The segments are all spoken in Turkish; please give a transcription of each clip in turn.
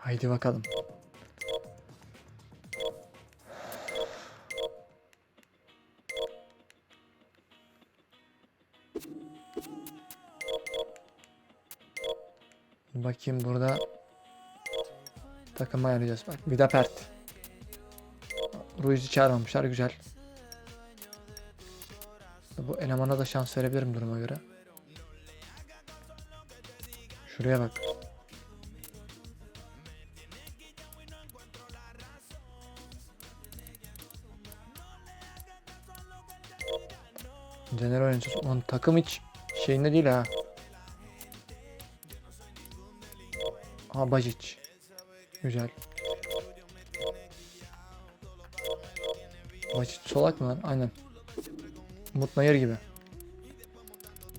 Haydi bakalım. Bakayım burada takım ayarlayacağız. Bak bir de pert. Ruiz'i çağırmamışlar güzel. Bu elemana da şans verebilirim duruma göre. Şuraya bak. Caner oynayacağız. Lan takım hiç şeyinde değil ha. Aa Bajic. Güzel. Bajic solak mı lan? Aynen. Umut Nayır gibi.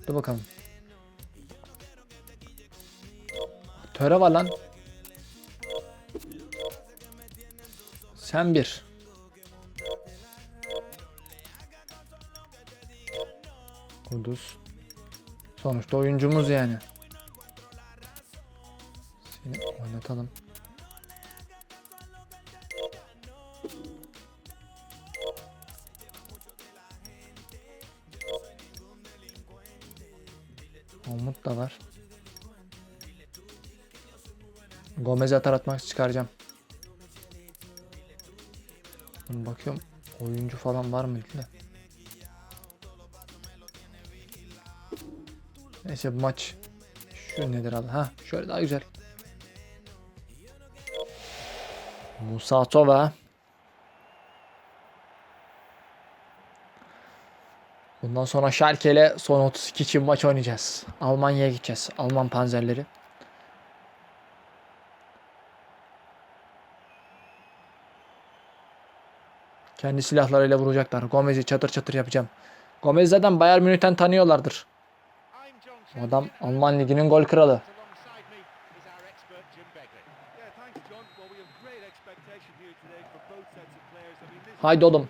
Dur bakalım. Töre var lan. Sen bir. Kuduz. Sonuçta oyuncumuz yani. Seni oynatalım. Umut da var. Gomez'e atar atmak çıkaracağım. Bakıyorum oyuncu falan var mıydı da. Neyse maç şu nedir abi? Ha şöyle daha güzel. Musa Tova. Bundan sonra Schalke ile son 32 için maç oynayacağız. Almanya'ya gideceğiz. Alman panzerleri. Kendi silahlarıyla vuracaklar. Gomez'i çatır çatır yapacağım. Gomez zaten Bayern Münih'ten tanıyorlardır. Adam Alman liginin gol kralı. Haydi oğlum.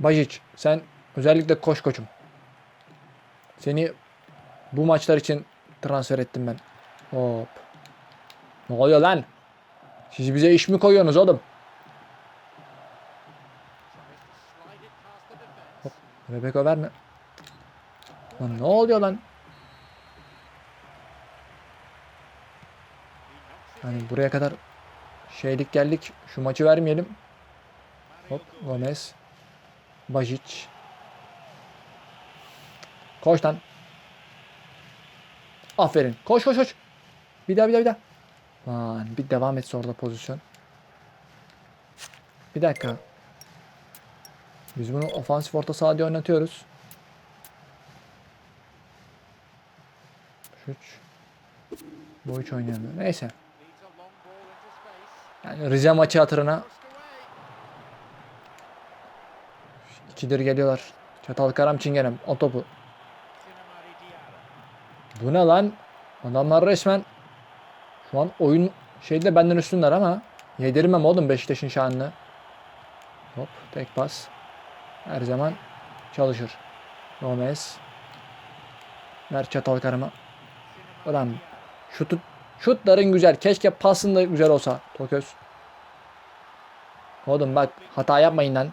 Bajic sen özellikle koş koçum. Seni bu maçlar için transfer ettim ben. Hop. Ne oluyor lan? Siz bize iş mi koyuyorsunuz oğlum? Hop. Rebecca verme. Lan ne oluyor lan? Hani buraya kadar şeylik geldik. Şu maçı vermeyelim. Hop Gomez. Bajic. Koş lan. Aferin. Koş koş koş. Bir daha bir daha bir daha. Lan bir devam et orada pozisyon. Bir dakika. Biz bunu ofansif orta saha diye oynatıyoruz. Şu üç. Bu üç oynayamıyor. Neyse. Yani Rize maçı hatırına ikidir geliyorlar. Çatal Karam Çingenem o topu. Bu ne lan? Adamlar resmen şu an oyun şeyde benden üstünler ama yedirmem oğlum Beşiktaş'ın şanını. Hop tek pas. Her zaman çalışır. Gomez. Ver çatal karıma. Ulan şutu, şutların güzel. Keşke pasın da güzel olsa. Toköz. Oğlum bak hata yapmayın lan.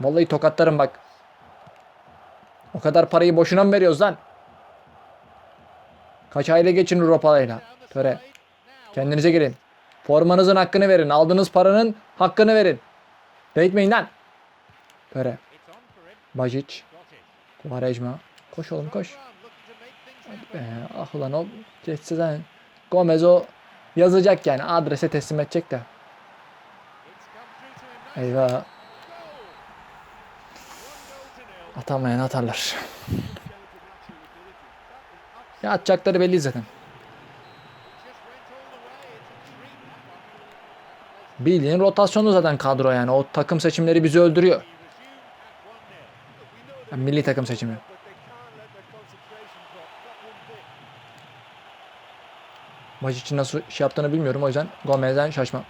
Vallahi tokatlarım bak. O kadar parayı boşuna mı veriyoruz lan? Kaç aile geçin Avrupa'yla? Töre. Kendinize gelin. Formanızın hakkını verin. Aldığınız paranın hakkını verin. Bekmeyin lan. Töre. Bajic. Quaresma. Koş oğlum koş. Be. Ah ulan o geçse zaten. Gomez o yazacak yani. Adrese teslim edecek de. Eyvah. Atamayan atarlar. Ya atacakları belli zaten. Bildiğin rotasyonu zaten kadro yani. O takım seçimleri bizi öldürüyor. Yani milli takım seçimi. Maç için nasıl şey yaptığını bilmiyorum. O yüzden Gomez'den şaşmam.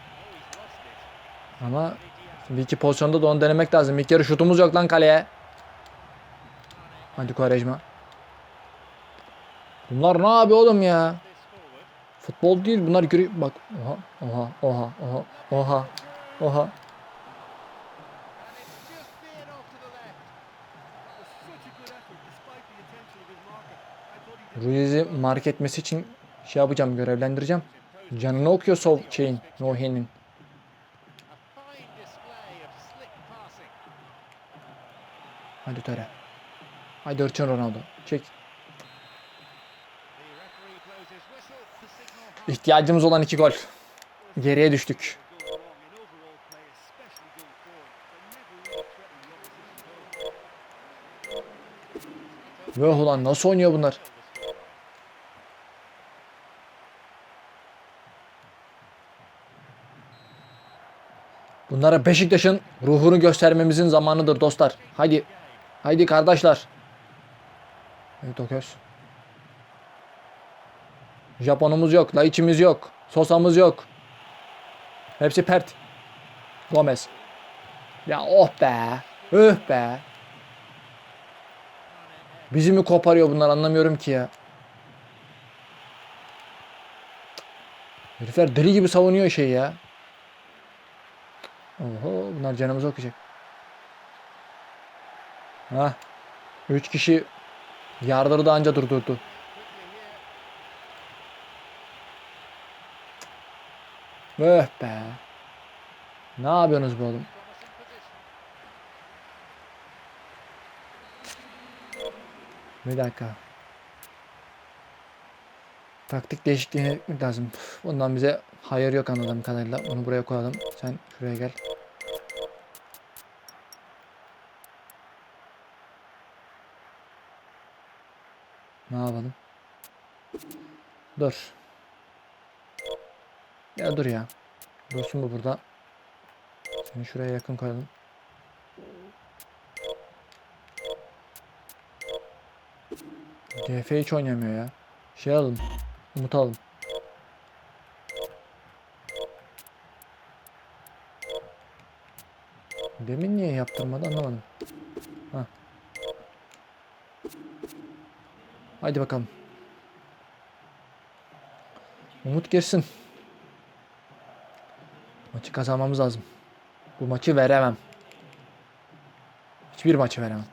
Ama bir iki pozisyonda da onu denemek lazım. İlk yarı şutumuz yok lan kaleye. Hadi Quaresma. Bunlar ne yapıyor oğlum ya? Futbol değil bunlar görü bak oha oha oha oha oha oha Ruiz'i mark etmesi için şey yapacağım görevlendireceğim. Canını okuyor sol şeyin Nohe'nin. Hadi Töre. Hadi Cristiano Ronaldo. Çek. İhtiyacımız olan iki gol. Geriye düştük. Ve ulan nasıl oynuyor bunlar? Bunlara Beşiktaş'ın ruhunu göstermemizin zamanıdır dostlar. Haydi. Haydi kardeşler. Evet Oköz. Japonumuz yok. Laiçimiz yok. Sosa'mız yok. Hepsi pert. Gomez. Ya oh be. Öh be. Bizi mi koparıyor bunlar anlamıyorum ki ya. Herifler deli gibi savunuyor şey ya. Oho bunlar canımızı okuyacak. Ha. Üç kişi yardırdı anca durdurdu. Öh be. Ne yapıyorsunuz be oğlum? Bir dakika. Taktik değişikliği yapmak lazım. Bundan bize hayır yok anladığım kadarıyla. Onu buraya koyalım. Sen şuraya gel. Ne yapalım? Dur. Ya dur ya. Dursun bu burada. Seni şuraya yakın koyalım. DF hiç oynamıyor ya. Şey alalım. Umut. Demin niye yaptırmadı anlamadım. Ha. Haydi bakalım. Umut girsin. Maçı kazanmamız lazım. Bu maçı veremem. Hiçbir maçı veremem.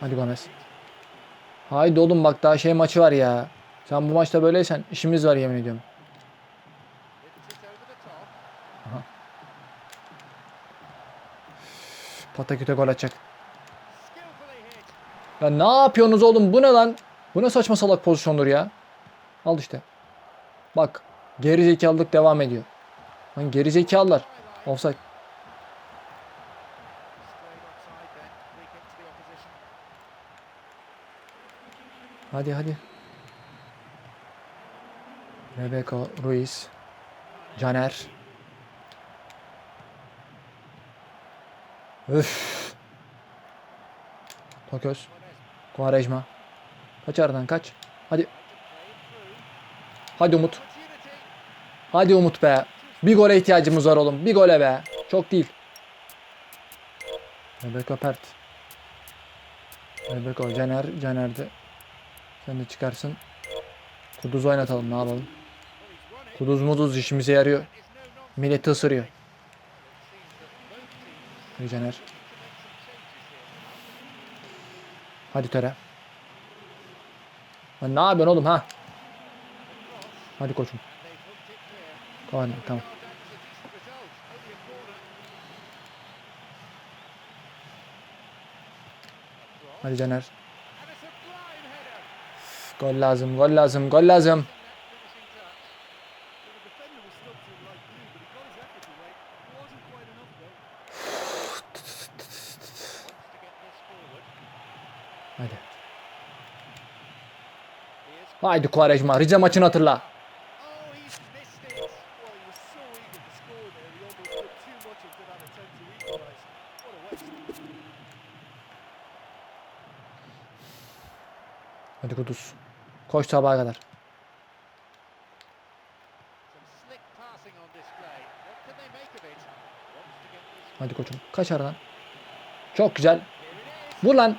Hadi Gomez. Haydi oğlum bak daha şey maçı var ya. Sen bu maçta böyleysen işimiz var yemin ediyorum. Top. Pataküte gol atacak. Ya ne yapıyorsunuz oğlum? Bu ne lan? Bu ne saçma salak pozisyondur ya? Al işte. Bak. Geri zekalılık devam ediyor. Lan geri zekalılar. Offside Hadi hadi. Rebecca Ruiz. Caner. Üf. Toköz. Quaresma. Kaç aradan kaç. Hadi. Hadi Umut. Hadi Umut be. Bir gole ihtiyacımız var oğlum. Bir gole be. Çok değil. Rebecca Pert. Rebecca Caner. Caner de. Sen de çıkarsın. Kuduz oynatalım ne yapalım. Kuduz muduz işimize yarıyor. Milleti ısırıyor. Hadi Caner. Hadi Töre. Ne yapıyorsun oğlum ha? Hadi koçum. Tamam tamam. Well, that Gol lazım, gol lazım, gol lazım. Hadi. Haydi Quaresma. Rize maçını hatırla. Hadi Kuduz. Koş sabaha kadar. Hadi koçum. Kaç aradan. Çok güzel. Vur lan.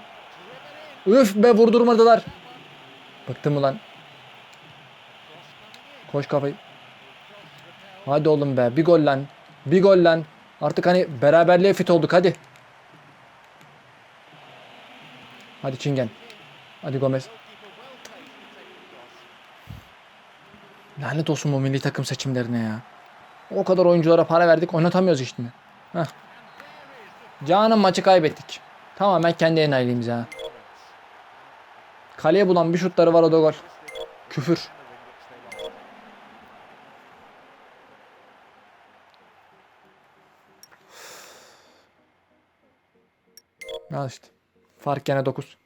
Üf be vurdurmadılar. Bıktım ulan. Koş kafayı. Hadi oğlum be. Bir gol lan. Bir gol lan. Artık hani beraberliğe fit olduk hadi. Hadi Çingen. Hadi Gomez. Lanet olsun bu milli takım seçimlerine ya. O kadar oyunculara para verdik oynatamıyoruz işte. Heh. Canım maçı kaybettik. Tamamen kendi enayiliğimize ha. Kaleye bulan bir şutları var o da gol. Küfür. Al işte. Fark gene 9.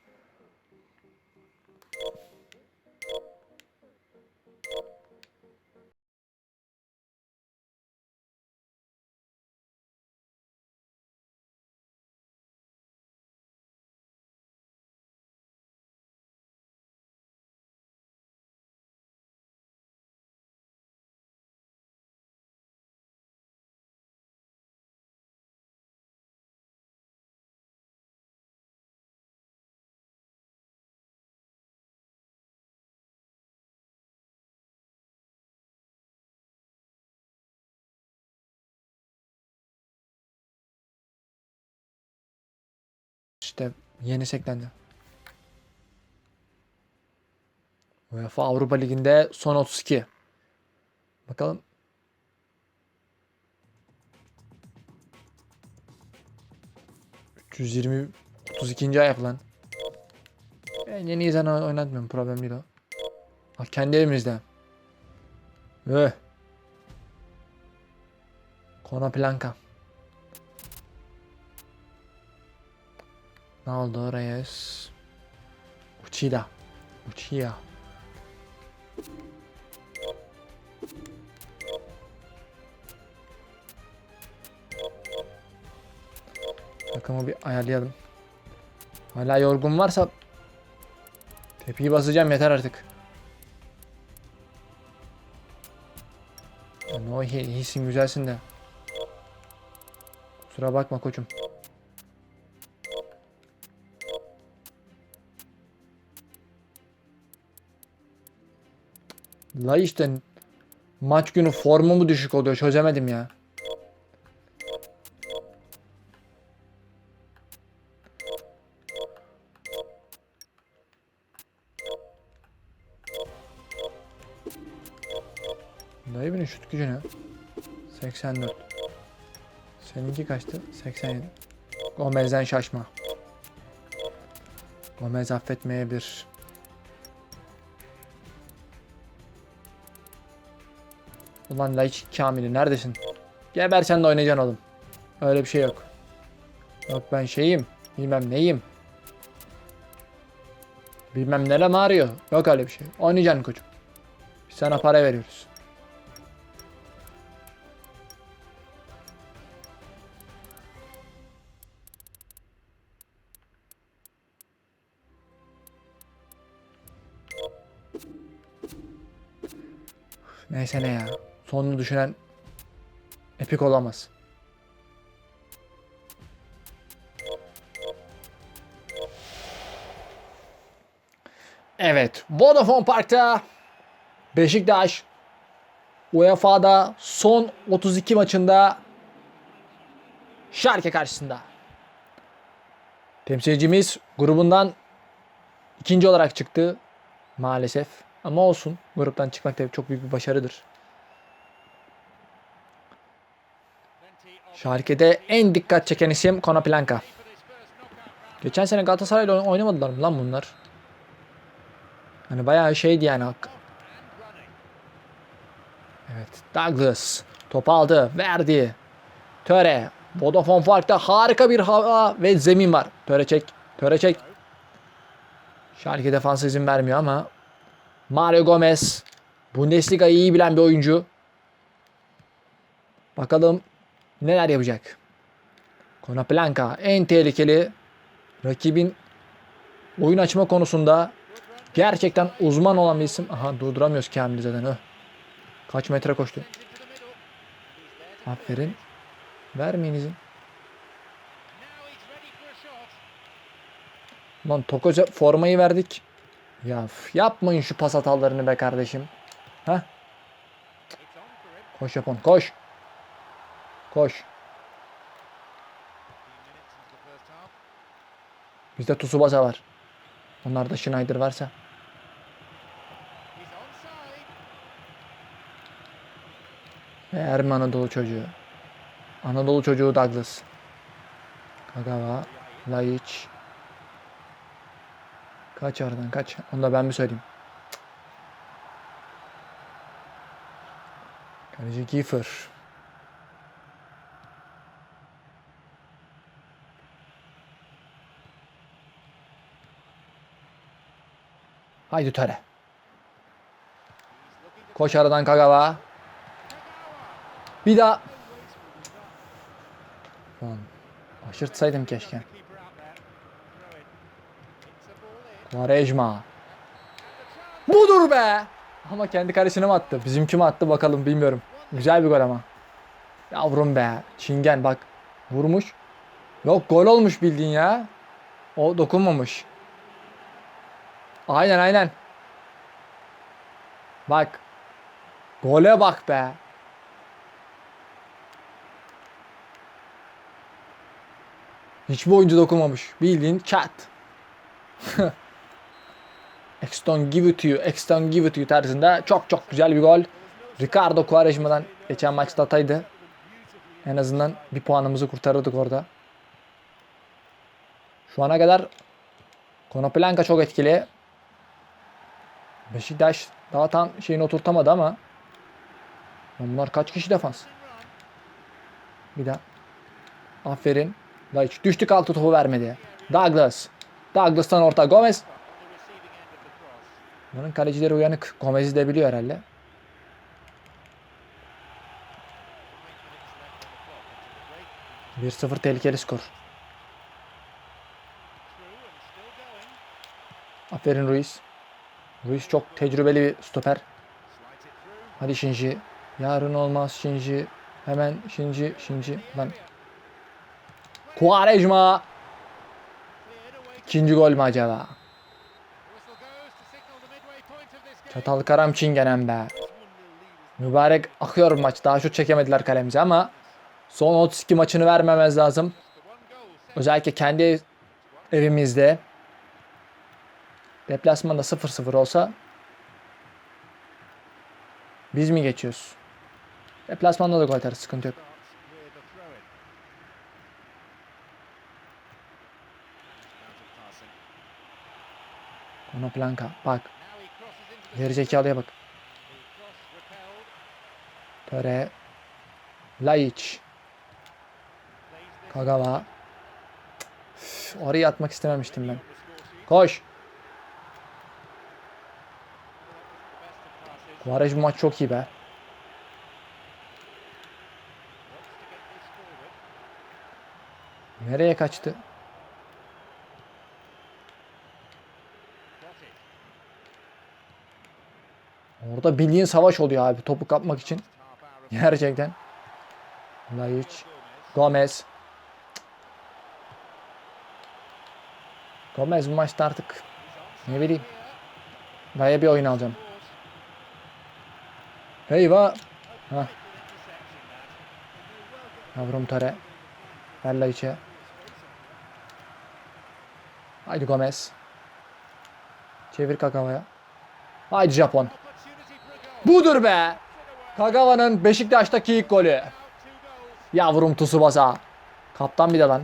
yeni seklendi. UEFA Avrupa Ligi'nde son 32. Bakalım. ...320... ...32. ay yapılan. Ben yeni izan oynatmıyorum. Problem değil o. Bak kendi evimizde. Öh. Konaplanka. Naldo Reyes. Uchida. Uchiha. Takımı bir ayarlayalım. Hala yorgun varsa tepiyi basacağım yeter artık. No iyi, iyisin güzelsin de. Kusura bakma koçum. La işte maç günü formu mu düşük oluyor çözemedim ya. Dayı benim şut gücü ne? 84. Seninki kaçtı? 87. Gomez'den şaşma. Gomez affetmeyebilir. Ulan Laiç Kamil'i neredesin? Geber sen de oynayacaksın oğlum. Öyle bir şey yok. Yok ben şeyim. Bilmem neyim. Bilmem nerem ağrıyor. Yok öyle bir şey. Oynayacaksın koçum. Biz sana para veriyoruz. Neyse ne ya. Sonunu düşünen epik olamaz. Evet. Vodafone Park'ta Beşiktaş UEFA'da son 32 maçında Schalke karşısında. Temsilcimiz grubundan ikinci olarak çıktı maalesef. Ama olsun. Gruptan çıkmak da çok büyük bir başarıdır. Schalke'de en dikkat çeken isim Konaplanka. Geçen sene Galatasaray'la oyn- oynamadılar mı lan bunlar? Hani bayağı şeydi yani. Evet. Douglas. Topu aldı. Verdi. Töre. Vodafone Park'ta harika bir hava ve zemin var. Töre çek. Töre çek. Schalke defansı izin vermiyor ama Mario Gomez. Bundesliga'yı iyi bilen bir oyuncu. Bakalım neler yapacak. Konaplanka en tehlikeli rakibin oyun açma konusunda gerçekten uzman olan bir isim. Aha durduramıyoruz Kamil'i zaten. Öh. Kaç metre koştu. Aferin. Vermeyin izin. Lan Tokoca formayı verdik. Ya yapmayın şu pas hatalarını be kardeşim. Him. Koş Japon koş. Koş. 15 minutes into the first half. Bizde Tsubasa var. Onlarda Schneider varsa. Ve Ermi Anadolu çocuğu. Anadolu çocuğu Douglas. Kagawa. Laiç. Kaç aradan kaç. Onu da ben mi söyleyeyim? Kaleci Kiefer. Haydi töre. Koş aradan Kagawa. Bir daha. Lan aşırtsaydım keşke. Quaresma. Budur be. Ama kendi karesine mi attı? Bizimki mi attı bakalım bilmiyorum. Güzel bir gol ama. Yavrum be. Çingen bak. Vurmuş. Yok gol olmuş bildiğin ya. O dokunmamış. Aynen aynen. Bak. Gole bak be. Hiçbir oyuncu dokunmamış. Bildiğin chat. Exton give it to you, Exton give it to you tarzında çok çok güzel bir gol. Ricardo Quaresma'dan geçen maçta ataydı. En azından bir puanımızı kurtarırdık orada. Şu ana kadar Konoplanka çok etkili. Beşiktaş daha tam şeyini oturtamadı ama bunlar kaç kişi defans? Bir daha. Aferin. Hiç düştük altı topu vermedi. Douglas. Douglas'tan orta Gomez. Bunların kalecileri uyanık. Gomez'i de biliyor herhalde. Break. 1-0 tehlikeli skor. Aferin Ruiz. Ruiz çok tecrübeli bir stoper. Hadi Shinji. Yarın olmaz Shinji. Hemen Shinji, Shinji. Lan. Quaresma. İkinci gol mü acaba? Çatal karam çingenem be. Mübarek akıyor maç. Daha şut çekemediler kalemize ama son 32 maçını vermemez lazım. Özellikle kendi ev- evimizde. Deplasmanda 0-0 olsa biz mi geçiyoruz? Deplasmanda da gol atarız. Sıkıntı yok. starts with a throw in. Bounce of passing. Ona planka. Bak. Geri zekalıya bak. Töre. Laiç. Kagawa. Üf, oraya atmak istememiştim ben. Koş. Passes. Quaresma maç çok iyi be. Nereye kaçtı? Orada bildiğin savaş oluyor abi topu kapmak için. Gerçekten. Laiç. Gomez. Gomez. Bu maçta artık ne bileyim. Daya bir oyun alacağım. Eyvah. That. Yavrum Töre. Ver Laiç'e. Haydi Gomez. Çevir Kagawa'ya. Haydi Japon. Budur be. Kagawa'nın Beşiktaş'taki ilk golü. Yavrum Tsubasa. Kaptan bir de lan.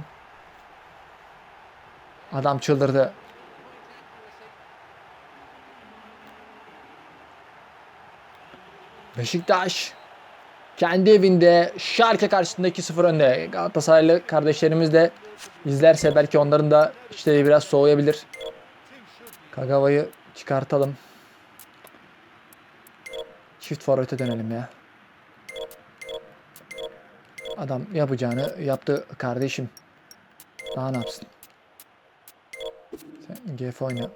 Adam çıldırdı. Beşiktaş kendi evinde Schalke karşısında 2-0 önde. Galatasaraylı kardeşlerimiz de izlerse belki onların da işleri biraz soğuyabilir. Kagawa'yı çıkartalım. Çift forvete dönelim ya. Adam yapacağını yaptı kardeşim. Daha ne yapsın? Sen GF oyna.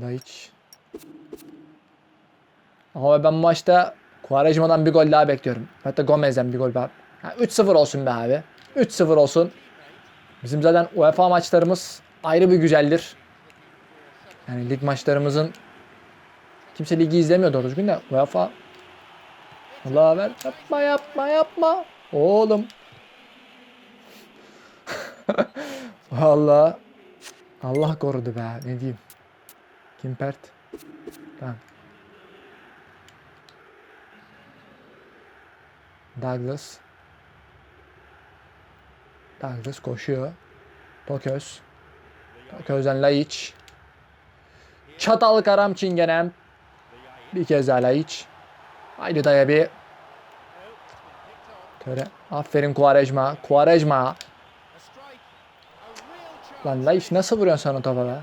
Daiç. Ama ben maçta Quaresma'dan bir gol daha bekliyorum. Hatta Gomez'den bir gol daha. Ha, 3-0 olsun be abi. 3-0 olsun. Bizim zaten UEFA maçlarımız ayrı bir güzeldir. Yani lig maçlarımızın kimse ligi izlemiyor doğru düzgün de UEFA Allah ver yapma yapma yapma oğlum Vallahi Allah korudu be ne diyeyim Kimpert tamam Douglas. Douglas koşuyor. Toköz Toköz'den Laiç. Çatal Karam Çingenem Bir kez daha Laiç. Haydi daya bir. Töre. Aferin Kuarejma Kuarejma. Lan Laiç nasıl vuruyorsun sen o topa be?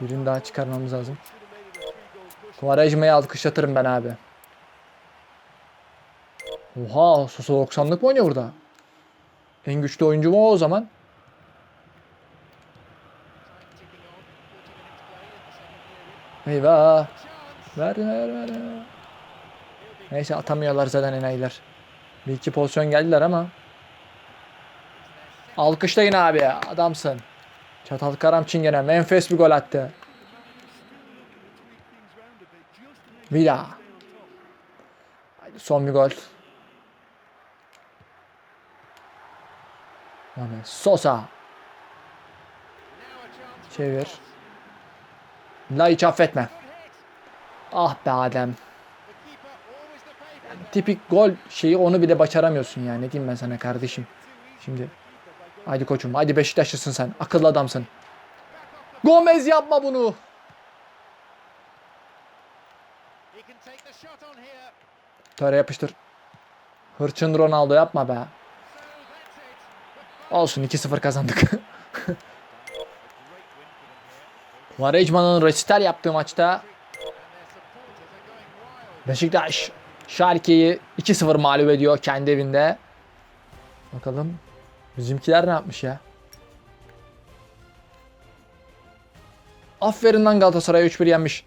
Birini daha çıkarmamız lazım. Kuarejma'yı alkışlatırım ben abi Oha Sosa 90'lık mı oynuyor burada? En güçlü oyuncu mu o zaman? Eyvah. Ver ver ver. Neyse atamıyorlar zaten enayiler. Bir iki pozisyon geldiler ama. Alkışlayın abi adamsın. Çatal Karam Çingene enfes bir gol attı. Haydi son bir gol. Ahmet Sosa. Çevir. La hiç affetme. Ah be Adem. Tipik gol şeyi onu bile başaramıyorsun ya. Ne diyeyim ben sana kardeşim. Şimdi. Haydi koçum. Haydi Beşiktaşlısın sen. Akıllı adamsın. Gomez yapma bunu. Töre yapıştır. Hırçın Ronaldo yapma be. Olsun 2-0 kazandık. Varejman'ın resital yaptığı maçta Beşiktaş Schalke'yi 2-0 mağlup ediyor kendi evinde. Bakalım bizimkiler ne yapmış ya? Aferin lan Galatasaray 3-1 yenmiş.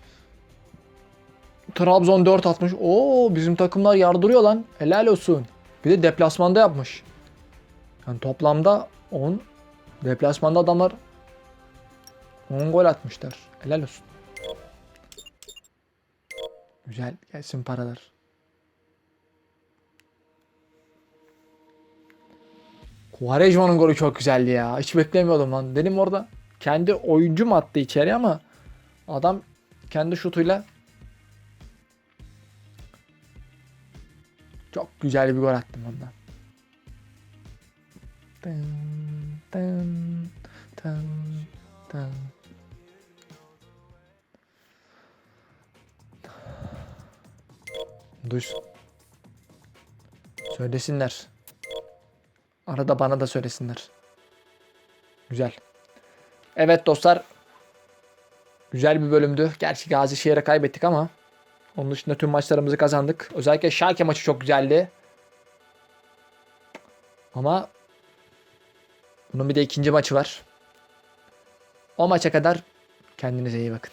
Trabzon 4 atmış. Oo bizim takımlar yardırıyor lan. Helal olsun. Bir de deplasmanda yapmış. Yani toplamda 10 deplasmanda adamlar 10 gol atmışlar. Helal olsun. Güzel gelsin paralar. Quaresma'nın golü çok güzeldi ya. Hiç beklemiyordum lan. Dedim orada kendi oyuncu mu attı içeri ama adam kendi şutuyla çok güzel bir gol attım ondan. Duysun. Söylesinler. Arada bana da söylesinler. Güzel. Evet dostlar. Güzel bir bölümdü. Gerçi Gazişehir'e kaybettik ama onun dışında tüm maçlarımızı kazandık. Özellikle Schalke maçı çok güzeldi. Ama bunun bir de ikinci maçı var. O maça kadar kendinize iyi bakın.